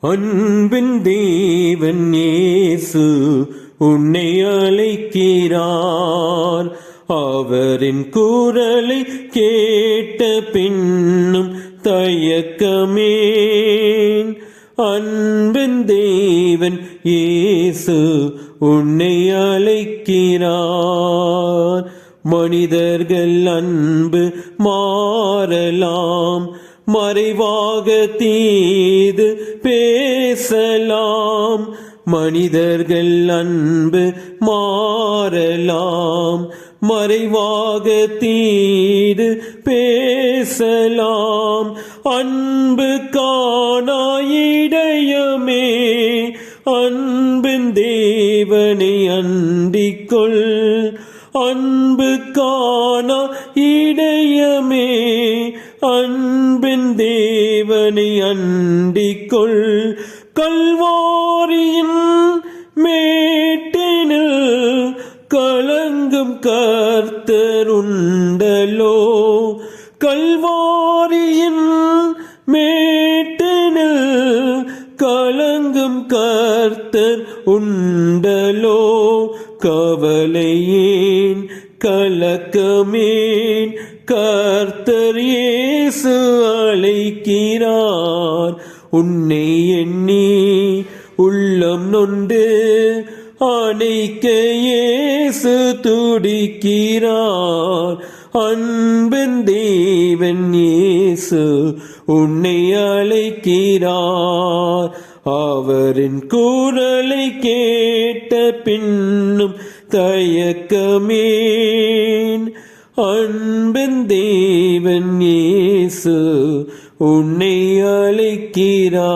அன்பின் தேவன் இயேசு உன்னை அழைக்கிறார். அவரின் குரலை கேட்ட பின்னும் தயக்கமே அன்பின் தேவன் இயேசு உன்னை அழைக்கிறார். மனிதர்கள் அன்பு மாறலாம். மறைவாக தீது பேசலாம். மனிதர்கள் அன்பு மாறலாம். மறைவாக தீது பேசலாம். அன்பு காணாயிடையமே. அன்பின் தேவனை அண்டிக்கொள். அன்பு காணா இடையமே. அன்பு தேவனை அண்டிக்கொள். கல்வாரியின் மேட்டினில் கலங்கும் கர்த்தருண்டலோ. கல்வாரியின் மேட்டினில் கலங்கும் கர்த்தர் உண்டலோ கவலையேன் கலக்கமேன். கர்த்தர் இயேசு அழைக்கிறார். உன்னை எண்ணி உள்ளம் நொண்டு அணைக்க இயேசு துடிக்கிறார். அன்பின் தேவன் இயேசு உன்னை அழைக்கிறார். அவரின் குரலை கேட்ட பின்னும் தயக்கமேன். அன்பன் தேவன் இயேசு உன்னை அழைக்கிறார்.